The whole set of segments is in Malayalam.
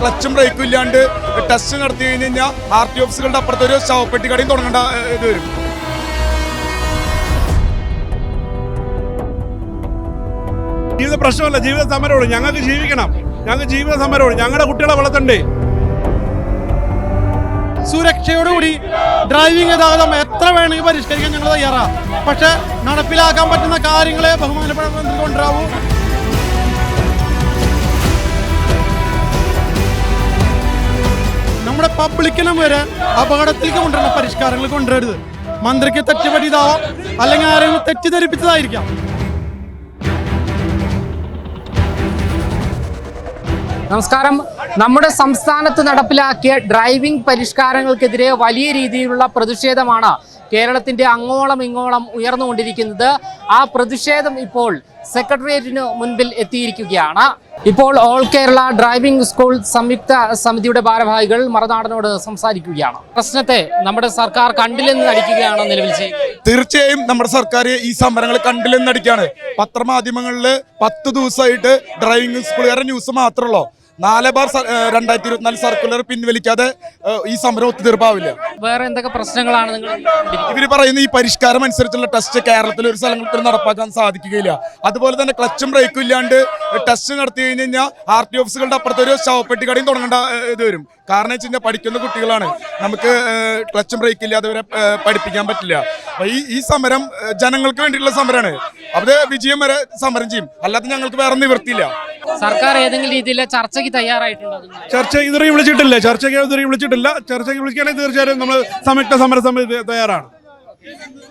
ക്ലച്ചും ബ്രേക്കും ഇല്ലാണ്ട് ടെസ്റ്റ് നടത്തി കഴിഞ്ഞ് കഴിഞ്ഞാൽ ആർ ടി ഓഫീസുകളുടെ അപ്പുറത്തെ ഒരു ശവപ്പെട്ടി കടയും തുടങ്ങേണ്ട ഇത് വരും. ജീവിത പ്രശ്നമല്ല ജീവിത സമരമാണ് ഞങ്ങൾക്ക് ജീവിക്കണം. ഞങ്ങൾക്ക് ജീവിത സമരമാണ് ഞങ്ങളുടെ കുട്ടികളെ വളർത്തണ്ടേ. സുരക്ഷയോടുകൂടി ഡ്രൈവിംഗ് ഗതാഗതം എത്ര വേണമെങ്കിൽ പരിഷ്കരിക്കാൻ ഞങ്ങൾ തയ്യാറാണ് പക്ഷെ നടപ്പിലാക്കാൻ പറ്റുന്ന കാര്യങ്ങളെ ബഹുമാനപ്പെട്ട മന്ത്രി കൊണ്ടുവരാവൂ. നമ്മുടെ പബ്ലിക്കിനും വരെ അപകടത്തിലേക്ക് കൊണ്ടുവരുന്ന പരിഷ്കാരങ്ങൾ കൊണ്ടുവരരുത്. മന്ത്രിക്ക് തെറ്റുപറ്റിയതാവാം അല്ലെങ്കിൽ ആരെങ്കിലും തെറ്റിദ്ധരിപ്പിച്ചതായിരിക്കാം. നമസ്കാരം. നമ്മുടെ സംസ്ഥാനത്ത് നടപ്പിലാക്കിയ ഡ്രൈവിംഗ് പരിഷ്കാരങ്ങൾക്കെതിരെ വലിയ രീതിയിലുള്ള പ്രതിഷേധമാണ് കേരളത്തിന്റെ അങ്ങോളം ഇങ്ങോളം ഉയർന്നുകൊണ്ടിരിക്കുന്നത്. ആ പ്രതിഷേധം ഇപ്പോൾ സെക്രട്ടേറിയറ്റിന് മുൻപിൽ എത്തിയിരിക്കുകയാണ്. ഇപ്പോൾ ഓൾ കേരള ഡ്രൈവിംഗ് സ്കൂൾ സംയുക്ത സമിതിയുടെ ഭാരവാഹികൾ മറുനാടനോട് സംസാരിക്കുകയാണ്. പ്രശ്നത്തെ നമ്മുടെ സർക്കാർ കണ്ടില്ലെന്ന് നടിക്കുകയാണ് നിലവിൽ തീർച്ചയായും നമ്മുടെ സർക്കാർ ഈ സമരങ്ങൾ കണ്ടില്ലെന്ന് നടിക്കുകയാണ്. പത്രമാധ്യമങ്ങളിൽ പത്ത് ദിവസമായിട്ട് ഡ്രൈവിംഗ് സ്കൂളുകാരുടെ ന്യൂസ് മാത്രമല്ലോ നാല് ബാർ രണ്ടായിരത്തി ഇരുപത്തിനാല് സർക്കുലർ പിൻവലിക്കാതെ ഈ സമരം ഒത്തുതീർപ്പാവില്ല. വേറെ എന്തൊക്കെ പ്രശ്നങ്ങളാണ് നിങ്ങൾ പറയുന്ന ഈ പരിഷ്കാരം അനുസരിച്ചുള്ള ടെസ്റ്റ് കേരളത്തിൽ ഒരു സ്ഥലങ്ങളിൽ നടപ്പാക്കാൻ സാധിക്കുകയില്ല. അതുപോലെ തന്നെ ക്ലച്ചും ബ്രേക്കും ഇല്ലാണ്ട് ടെസ്റ്റ് നടത്തി കഴിഞ്ഞ് കഴിഞ്ഞാൽ ആർ ടി ഓഫീസുകളുടെ അപ്പുറത്ത് ഒരു ശവപ്പെട്ടി കടയും തുടങ്ങേണ്ട ഇത് വരും. കാരണം വെച്ച് കഴിഞ്ഞാൽ പഠിക്കുന്ന കുട്ടികളാണ്. നമുക്ക് ക്ലച്ചും ബ്രേക്ക് ഇല്ലാതെ വരെ ഏഹ്, പഠിപ്പിക്കാൻ പറ്റില്ല. അപ്പൊ ഈ ഈ സമരം ജനങ്ങൾക്ക് വേണ്ടിയിട്ടുള്ള സമരമാണ് അത് വിജയം വരെ സമരം ചെയ്യും. അല്ലാതെ ഞങ്ങൾക്ക് വേറെ നിവൃത്തിയില്ല. സർക്കാർ ഏതെങ്കിലും രീതിയിൽ ചർച്ചയ്ക്ക് തയ്യാറായിട്ടുണ്ടോ ചർച്ച ഇതുവരെയും വിളിച്ചിട്ടില്ല. ചർച്ചയ്ക്ക് ഇതുവരെയും വിളിച്ചിട്ടില്ല. ചർച്ചയ്ക്ക് വിളിക്കുകയാണെങ്കിൽ തീർച്ചയായും നമ്മൾ സംയുക്ത സമര സമിതി തയ്യാറാണ്.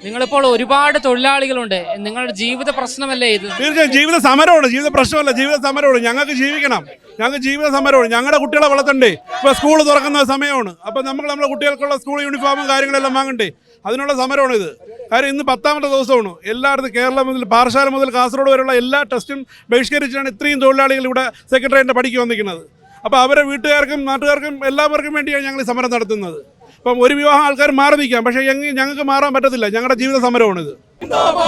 നിങ്ങളിപ്പോൾ ഒരുപാട് തൊഴിലാളികളുണ്ട്. നിങ്ങളുടെ ജീവിത പ്രശ്നമല്ലേ ഇത്? തീർച്ചയായും ജീവിത സമരമാണ്. ജീവിത പ്രശ്നമല്ല. ജീവിത സമരമാണ്. ഞങ്ങൾക്ക് ജീവിക്കണം. ഞങ്ങൾക്ക് ജീവിത സമരമാണ്. ഞങ്ങളുടെ കുട്ടികളെ വളർത്തണ്ടേ. ഇപ്പോൾ സ്കൂൾ തുറക്കുന്ന സമയമാണ്. അപ്പോൾ നമ്മൾ നമ്മുടെ കുട്ടികൾക്കുള്ള സ്കൂൾ യൂണിഫോമും കാര്യങ്ങളെല്ലാം വാങ്ങണ്ടേ? അതിനുള്ള സമരമാണ് ഇത് കാര്യം ഇന്ന് പത്താമത്തെ ദിവസമാണ്. എല്ലായിടത്തും കേരളം മുതൽ പാറശാല മുതൽ കാസർഗോഡ് വരെയുള്ള എല്ലാ ടെസ്റ്റും ബഹിഷ്കരിച്ചാണ് ഇത്രയും തൊഴിലാളികൾ ഇവിടെ സെക്രട്ടേറിയറ്റിന്റെ പടിക്ക് വന്നിരിക്കുന്നത്. അപ്പോൾ അവരെ വീട്ടുകാർക്കും നാട്ടുകാർക്കും എല്ലാവർക്കും വേണ്ടിയാണ് ഞങ്ങൾ സമരം നടത്തുന്നത്. അപ്പം ഒരു വിവാഹം ആൾക്കാർ മാറി നിൽക്കാം പക്ഷേ ഞങ്ങൾക്ക് മാറാൻ പറ്റത്തില്ല. ഞങ്ങളുടെ ജീവിത സമരമാണിത്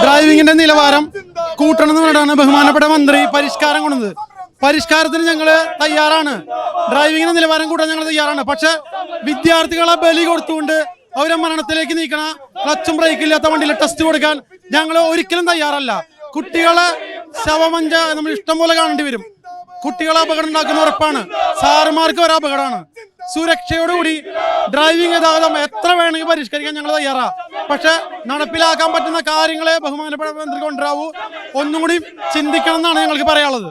ഡ്രൈവിംഗിന്റെ നിലവാരം കൂട്ടണമെന്നാണ് ബഹുമാനപ്പെട്ട മന്ത്രി പരിഷ്കാരം കൊണ്ടത്. പരിഷ്കാരത്തിന് ഞങ്ങൾ തയ്യാറാണ്. ഡ്രൈവിംഗിന്റെ നിലവാരം കൂട്ടാൻ ഞങ്ങൾ തയ്യാറാണ്. പക്ഷേ വിദ്യാർത്ഥികളെ ബലി കൊടുത്തുകൊണ്ട് അവരെ മരണത്തിലേക്ക് നീക്കണ ക്ലച്ചും ബ്രേക്ക് ഇല്ലാത്ത വണ്ടിയിൽ ടെസ്റ്റ് കൊടുക്കാൻ ഞങ്ങൾ ഒരിക്കലും തയ്യാറല്ല. കുട്ടികളെ ശവമഞ്ച നമ്മൾ ഇഷ്ടം പോലെ കാണേണ്ടി വരും. കുട്ടികളെ അപകടം ഉണ്ടാക്കുന്ന ഉറപ്പാണ്. സാറുമാർക്ക് ഒരു അപകടമാണ്. സുരക്ഷയോടുകൂടി ഡ്രൈവിംഗ് ഗതാഗതം എത്ര വേണമെങ്കിൽ പരിഷ്കരിക്കാൻ ഞങ്ങൾ തയ്യാറാ. പക്ഷെ നടപ്പിലാക്കാൻ പറ്റുന്ന കാര്യങ്ങളെ ബഹുമാനപ്പെട്ട മന്ത്രി കൊണ്ടുവരാവൂ. ഒന്നും കൂടി ചിന്തിക്കണം എന്നാണ് ഞങ്ങൾക്ക് പറയാനുള്ളത്.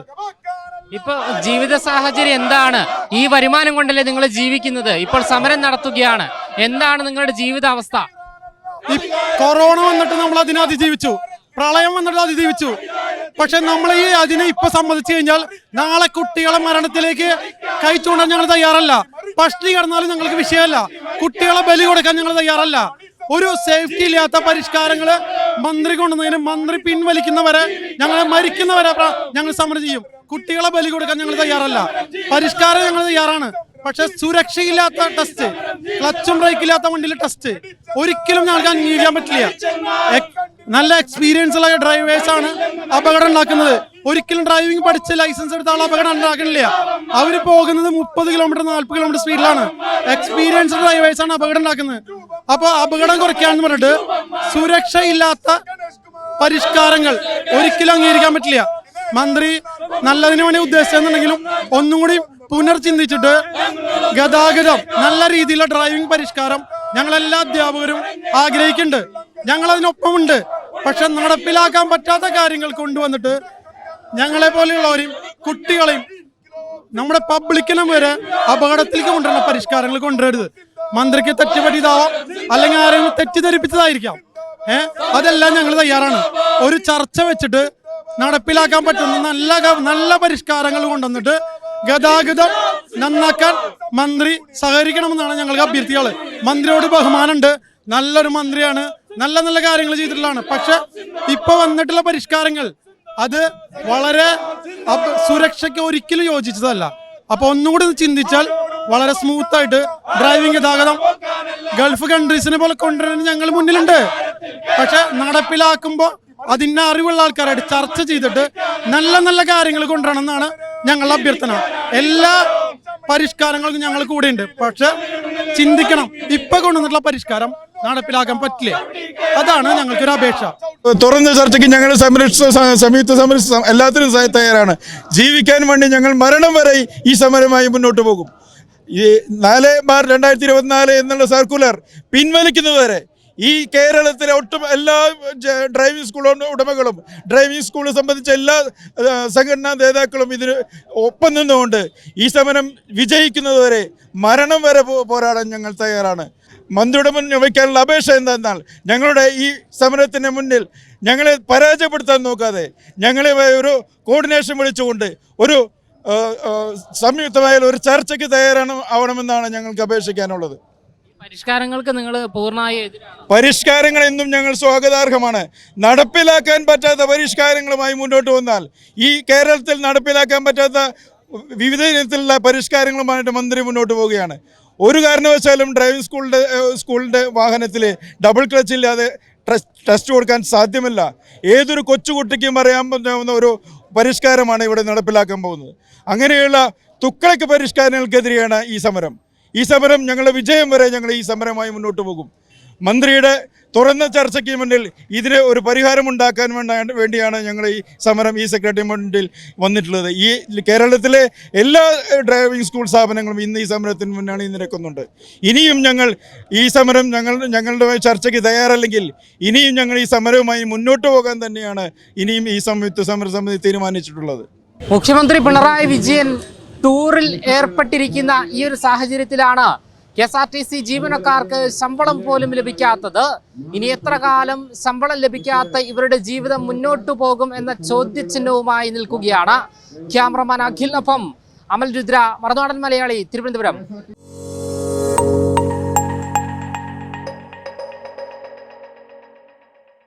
ഇപ്പൊ ജീവിത സാഹചര്യം എന്താണ്? ഈ വരുമാനം കൊണ്ടല്ലേ നിങ്ങൾ ജീവിക്കുന്നത്? ഇപ്പോൾ സമരം നടത്തുകയാണ്. എന്താണ് നിങ്ങളുടെ ജീവിതാവസ്ഥ? ഈ കൊറോണ വന്നിട്ട് നമ്മൾ അതിനെ അതിജീവിച്ചു. പ്രളയം വന്നിട്ട് അതിജീവിച്ചു. പക്ഷെ നമ്മൾ ഈ അതിനെ ഇപ്പൊ സമ്മതിച്ചു കഴിഞ്ഞാൽ നാളെ കുട്ടികളെ മരണത്തിലേക്ക് കൈ ചൂണ്ടാൻ ഞങ്ങൾ തയ്യാറല്ല. പഷ്ടി കിടന്നാലും ഞങ്ങൾക്ക് വിഷയമല്ല. കുട്ടികളെ ബലി കൊടുക്കാൻ ഞങ്ങൾ തയ്യാറല്ല. ഒരു സേഫ്റ്റി ഇല്ലാത്ത പരിഷ്കാരങ്ങൾ മന്ത്രി കൊണ്ടുവന്നതിന് മന്ത്രി പിൻവലിക്കുന്നവരെ ഞങ്ങളെ മരിക്കുന്നവരെ ഞങ്ങൾ സമരം ചെയ്യും. കുട്ടികളെ ബലി കൊടുക്കാൻ ഞങ്ങൾ തയ്യാറല്ല. പരിഷ്കാരം ഞങ്ങൾ തയ്യാറാണ്. പക്ഷെ സുരക്ഷയില്ലാത്ത ടെസ്റ്റ് ക്ലച്ചും ബ്രേക്ക് ഇല്ലാത്ത വണ്ടിയിലെ ടെസ്റ്റ് ഒരിക്കലും ഞങ്ങൾക്ക് അംഗീകരിക്കാൻ പറ്റില്ല. നല്ല എക്സ്പീരിയൻസ് ഉള്ള ഡ്രൈവേഴ്സ് ആണ് അപകടം ഉണ്ടാക്കുന്നത്. ഒരിക്കലും ഡ്രൈവിംഗ് പഠിച്ച് ലൈസൻസ് എടുത്ത ആൾ അപകടം ഉണ്ടാക്കണില്ല. അവർ പോകുന്നത് മുപ്പത് കിലോമീറ്റർ നാൽപ്പത് കിലോമീറ്റർ സ്പീഡിലാണ് എക്സ്പീരിയൻസ് ഡ്രൈവേഴ്സ് ആണ് അപകടം ഉണ്ടാക്കുന്നത്. അപ്പൊ അപകടം കുറയ്ക്കാന്ന് പറഞ്ഞിട്ട് സുരക്ഷയില്ലാത്ത പരിഷ്കാരങ്ങൾ ഒരിക്കലും അംഗീകരിക്കാൻ പറ്റില്ല. മന്ത്രി നല്ലതിനു വേണ്ടി ഉദ്ദേശിച്ചെന്നുണ്ടെങ്കിലും ഒന്നും കൂടി പുനർചിന്തിച്ചിട്ട് ഗതാഗതം നല്ല രീതിയിലുള്ള ഡ്രൈവിംഗ് പരിഷ്കാരം ഞങ്ങളെല്ലാ അധ്യാപകരും ആഗ്രഹിക്കുന്നുണ്ട്. ഞങ്ങളതിനൊപ്പമുണ്ട്. പക്ഷെ നടപ്പിലാക്കാൻ പറ്റാത്ത കാര്യങ്ങൾ കൊണ്ടുവന്നിട്ട് ഞങ്ങളെ പോലെയുള്ളവരെയും കുട്ടികളെയും നമ്മുടെ പബ്ലിക്കിനും വരെ അപകടത്തിലേക്ക് കൊണ്ടുവരുന്ന പരിഷ്കാരങ്ങൾ കൊണ്ടുവരരുത്. മന്ത്രിക്ക് തെറ്റുപറ്റിയതാവാം അല്ലെങ്കിൽ ആരെങ്കിലും തെറ്റിദ്ധരിപ്പിച്ചതായിരിക്കാം. ഏഹ് അതെല്ലാം ഞങ്ങൾ തയ്യാറാണ്. ഒരു ചർച്ച വെച്ചിട്ട് നടപ്പിലാക്കാൻ പറ്റുന്ന നല്ല നല്ല പരിഷ്കാരങ്ങൾ കൊണ്ടുവന്നിട്ട് ഗതാഗതം നന്നാക്കാൻ മന്ത്രി സഹകരിക്കണമെന്നാണ് ഞങ്ങൾക്ക് അഭ്യർത്ഥികൾ മന്ത്രിയോട് ബഹുമാനമുണ്ട്. നല്ലൊരു മന്ത്രിയാണ്. നല്ല നല്ല കാര്യങ്ങൾ ചെയ്തിട്ടുള്ളതാണ്. പക്ഷെ ഇപ്പൊ വന്നിട്ടുള്ള പരിഷ്കാരങ്ങൾ അത് വളരെ സുരക്ഷയ്ക്ക് ഒരിക്കലും യോജിച്ചതല്ല. അപ്പൊ ഒന്നുകൂടി ഒന്ന് ചിന്തിച്ചാൽ വളരെ സ്മൂത്ത് ആയിട്ട് ഡ്രൈവിംഗ് ഗതാഗതം ഗൾഫ് കൺട്രീസിനെ പോലെ കൊണ്ടുവരാൻ ഞങ്ങൾ മുന്നിലുണ്ട്. പക്ഷെ നടപ്പിലാക്കുമ്പോൾ അതിന്റെ അറിവുള്ള ആൾക്കാരായിട്ട് ചർച്ച ചെയ്തിട്ട് നല്ല നല്ല കാര്യങ്ങൾ കൊണ്ടുവരണം എന്നാണ് ഞങ്ങളുടെ അഭ്യർത്ഥന. എല്ലാ പരിഷ്കാരങ്ങളും ഞങ്ങൾ കൂടെയുണ്ട്. പക്ഷെ ചിന്തിക്കണം. ഇപ്പൊ കൊണ്ടുവന്നിട്ടുള്ള പരിഷ്കാരം നടപ്പിലാക്കാൻ പറ്റില്ല? അതാണ് ഞങ്ങൾക്കൊരു അപേക്ഷ. തുറന്ന ചർച്ചയ്ക്ക് ഞങ്ങൾ സംരക്ഷ സ- സംയുക്ത സംരക്ഷിത എല്ലാത്തിനും തയ്യാറാണ്. ജീവിക്കാൻ വേണ്ടി ഞങ്ങൾ മരണം വരെ ഈ സമരമായി മുന്നോട്ട് പോകും. ഈ നാല് ബാർ രണ്ടായിരത്തി ഇരുപത്തിനാല് എന്നുള്ള സർക്കുലർ പിൻവലിക്കുന്നതുവരെ ഈ കേരളത്തിലെ ഒട്ടും എല്ലാ ഡ്രൈവിംഗ് സ്കൂൾ ഉടമകളും ഡ്രൈവിംഗ് സ്കൂൾ സംബന്ധിച്ച എല്ലാ സംഘടനാ നേതാക്കളും ഇതിന് ഒപ്പം നിന്നുകൊണ്ട് ഈ സമരം വിജയിക്കുന്നതുവരെ മരണം വരെ പോരാടാൻ ഞങ്ങൾ തയ്യാറാണ്. മന്ത്രിയുടെ മുന്നിൽ വയ്ക്കാനുള്ള അപേക്ഷ എന്തെന്നാൽ ഞങ്ങളുടെ ഈ സമരത്തിന് മുന്നിൽ ഞങ്ങളെ പരാജയപ്പെടുത്താൻ നോക്കാതെ ഞങ്ങളെ ഒരു കോർഡിനേഷൻ വിളിച്ചുകൊണ്ട് ഒരു സംയുക്തമായ ഒരു ചർച്ചയ്ക്ക് തയ്യാറാണ് ആവണമെന്നാണ് ഞങ്ങൾക്ക് അപേക്ഷിക്കാനുള്ളത്. പരിഷ്കാരങ്ങൾക്ക് നിങ്ങൾ പൂർണമായി പരിഷ്കാരങ്ങൾ എന്നും ഞങ്ങൾ സ്വാഗതാർഹമാണ്. നടപ്പിലാക്കാൻ പറ്റാത്ത പരിഷ്കാരങ്ങളുമായി മുന്നോട്ട് വന്നാൽ ഈ കേരളത്തിൽ നടപ്പിലാക്കാൻ പറ്റാത്ത വിവിധ ഇനത്തിലുള്ള പരിഷ്കാരങ്ങളുമായിട്ട് മന്ത്രി മുന്നോട്ട് പോവുകയാണ്. ഒരു കാരണവശാലും ഡ്രൈവിംഗ് സ്കൂളിന്റെ സ്കൂളിന്റെ വാഹനത്തിൽ ഡബിൾ ക്ലച്ച് ഇല്ലാതെ ടെസ്- ടെസ്റ്റ് കൊടുക്കാൻ സാധ്യമല്ല. ഏതൊരു കൊച്ചുകുട്ടിക്കും അറിയാൻ പറ്റാവുന്ന ഒരു പരിഷ്കാരമാണ് ഇവിടെ നടപ്പിലാക്കാൻ പോകുന്നത്. അങ്ങനെയുള്ള തുക്കളക്ക് പരിഷ്കാരങ്ങൾക്കെതിരെയാണ് ഈ സമരം. ഈ സമരം ഞങ്ങളുടെ വിജയം വരെ ഞങ്ങൾ ഈ സമരമായി മുന്നോട്ട് പോകും. മന്ത്രിയുടെ തുറന്ന ചർച്ചയ്ക്ക് മുന്നിൽ ഇതിന് ഒരു പരിഹാരം ഉണ്ടാക്കാൻ വേണ്ട വേണ്ടിയാണ് ഞങ്ങൾ ഈ സമരം ഈ സെക്രട്ടറി മുന്നിൽ വന്നിട്ടുള്ളത്. ഈ കേരളത്തിലെ എല്ലാ ഡ്രൈവിംഗ് സ്കൂൾ സ്ഥാപനങ്ങളും ഇന്ന് ഈ സമരത്തിന് മുന്നാണ് ഇന്ന് നിരക്കുന്നുണ്ട്. ഇനിയും ഞങ്ങൾ ഈ സമരം ഞങ്ങൾ ഞങ്ങളുടെ ചർച്ചയ്ക്ക് തയ്യാറല്ലെങ്കിൽ ഇനിയും ഞങ്ങൾ ഈ സമരവുമായി മുന്നോട്ട് പോകാൻ തന്നെയാണ് ഇനിയും ഈ സംയുക്ത സമരസമിതി തീരുമാനിച്ചിട്ടുള്ളത്. മുഖ്യമന്ത്രി പിണറായി വിജയൻ ടൂറിൽ ഏർപ്പെട്ടിരിക്കുന്ന ഈ ഒരു സാഹചര്യത്തിലാണ് K S R T C ജീവനക്കാർക്ക് ശമ്പളം പോലും ലഭിക്കാത്തത്. ഇനി എത്ര കാലം ശമ്പളം ലഭിക്കാത്ത ഇവരുടെ ജീവിതം മുന്നോട്ടു പോകും എന്ന ചോദ്യചിഹ്നവുമായി നിൽക്കുകയാണ് ക്യാമറമാൻ അഖിലിനൊപ്പം അമൽ രുദ്ര മറുനാടൻ മലയാളി തിരുവനന്തപുരം.